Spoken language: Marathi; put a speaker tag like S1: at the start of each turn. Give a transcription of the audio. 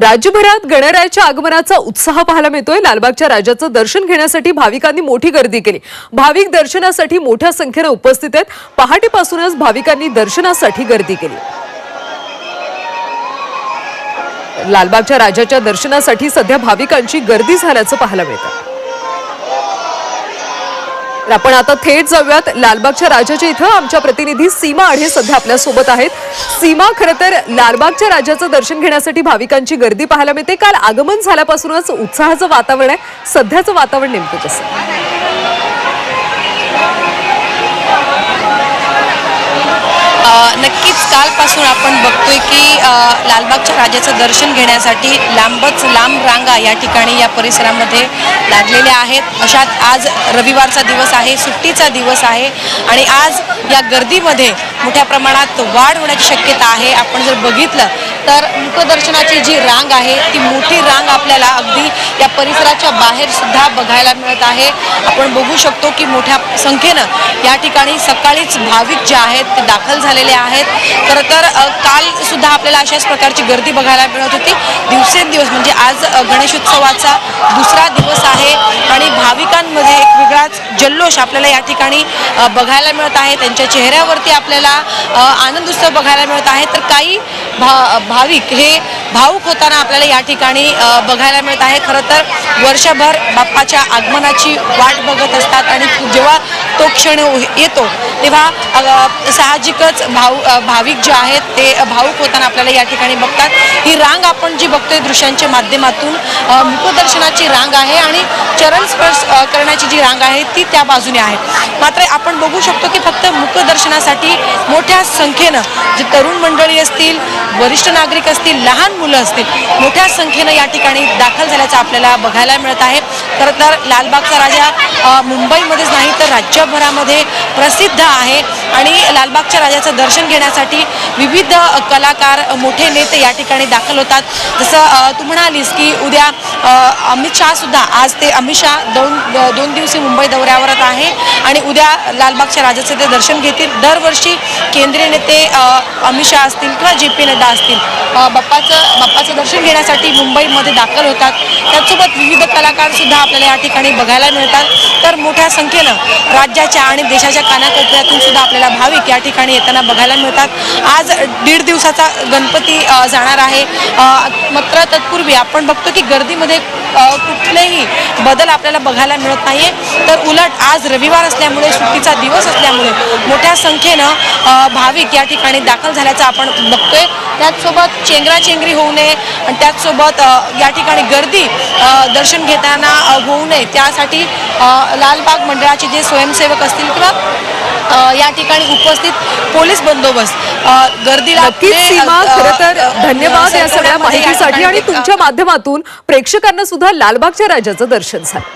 S1: राज्यभरात गणरायाच्या आगमनाचा उत्साह पाहायला मिळतोय. लालबागच्या राजाचं दर्शन घेण्यासाठी भाविकांनी मोठी गर्दी केली. भाविक दर्शनासाठी मोठ्या संख्येनं उपस्थित आहेत. पहाटेपासूनच भाविकांनी दर्शनासाठी गर्दी केली. लालबागच्या राजाच्या दर्शनासाठी सध्या भाविकांची गर्दी झाल्याचं पाहायला मिळतं. तर आपण आता थेट जाऊयात. लालबागच्या राजाच्या इथं आमच्या प्रतिनिधी सीमा आढे सध्या आपल्यासोबत आहेत. सीमा खरं तर लालबागच्या राजाचं दर्शन घेण्यासाठी भाविकांची गर्दी पाहायला मिळते. काल आगमन झाल्यापासूनच उत्साहाचं वातावरण आहे. सध्याचं वातावरण नेमकं कसं? आहे?
S2: नक्कीच कालपासून आपण बघतोय की लालबागच्या राजाचं दर्शन घेण्यासाठी लांबच लांब रांगा या ठिकाणी या परिसरामध्ये लागलेल्या आहेत. अशात आज रविवारचा दिवस आहे सुट्टीचा दिवस आहे आणि आज या गर्दीमध्ये मोठ्या प्रमाणात वाढ होण्याची शक्यता आहे. आपण जर बघितलं तर मुखदर्शनाची जी रांग आहे ती मोठी रांग आपल्याला अगदी या परिसराच्या बाहेर सुद्धा बघायला मिळत आहे. आपण बघू शकतो की मोठ्या संख्येनं या ठिकाणी सकाळीच भाविक जे आहेत ते दाखल झालेले आहेत. खरं तर कालसुद्धा काल सुद्धा आपल्याला अशाच प्रकारची गर्दी बघायला मिळत होती. दिवसेंदिवस म्हणजे आज गणेशोत्सवाचा दुसरा दिवस आहे आणि भाविकांमध्ये एक वेगळाच जल्लोष आपल्याला या ठिकाणी बघायला मिळत आहे. त्यांच्या चेहऱ्यावरती आपल्याला आनंद उत्सव बघायला मिळत आहे. तर काही भा भाविक हे भाऊक होताना आपल्याला या ठिकाणी बघायला मिळत आहे. खरं तर वर्षभर बाप्पाच्या आगमनाची वाट बघत असतात आणि जेव्हा तो क्षण येतो. तेव्हा साहजिकच भाऊ भाविक जे आहेत ते भाऊक होताना आपल्याला या ठिकाणी बघतात. ही रांग आपण जी बघतोय दृश्यांच्या माध्यमातून मुखदर्शनाची रांग आहे आणि चरण स्पर्श करण्याची जी रांग आहे ती त्या बाजूने आहे. मात्र आपण बघू शकतो की फक्त मुखदर्शनासाठी मोठ्या संख्येनं जे तरुण मंडळी असतील वरिष्ठ नागरिक असतील लहान मुलं असतील मोठ्या संख्येनं या ठिकाणी दाखल झाल्याचं आपल्याला बघायला मिळत आहे. खरं तर लालबागचा राजा मुंबईमध्येच नाही तर राज्य जगभरामध्ये प्रसिद्ध आहे आणि लालबागच्या राजाचं दर्शन घेण्यासाठी विविध कलाकार मोठे नेते या ठिकाणी दाखल होतात. जसं तू म्हणालीस की उद्या अमित शहासुद्धा आज ते अमित शहा दोन दोन दिवसीय मुंबई दौऱ्यावरच आहे आणि उद्या लालबागच्या राजाचं ते दर्शन घेतील. दरवर्षी केंद्रीय नेते अमित शहा असतील किंवा जे पी नड्डा असतील बाप्पाचं बाप्पाचं दर्शन घेण्यासाठी मुंबईमध्ये दाखल होतात. त्याचसोबत विविध कलाकार सुद्धा आपल्याला या ठिकाणी बघायला मिळतात. तर मोठ्या संख्येनं राज्याच्या आणि देशाच्या कानाकोपऱ्यातून सुद्धा आपल्याला भाविक या ठिकाणी येताना बघायला मिळतात. आज दीड दिवसाचा गणपती जाणार आहे. मात्र तत्पूर्वी आपण बघतो की गर्दीमध्ये कुठलेही बदल आपल्याला बघायला मिळत नाहीये. तर उलट आज रविवार असल्यामुळे सुट्टीचा दिवस असल्यामुळे मोठ्या संख्येनं भाविक या ठिकाणी दाखल झाल्याचं आपण बघतोय. त्याचसोबत चेंगराचेंगरी होऊ नये आणि त्याचसोबत या ठिकाणी गर्दी दर्शन घेताना होऊ नये. त्यासाठी लालबाग मंडळाचे जे स्वयंसेवक असतील किंवा या ठिकाणी उपस्थित पोलीस बंदोबस्त गर्दीला
S1: खरं तर धन्यवाद या सगळ्या माहितीसाठी आणि तुमच्या माध्यमातून प्रेक्षकांना सुद्धा लालबागच्या राजाचं दर्शन झालं.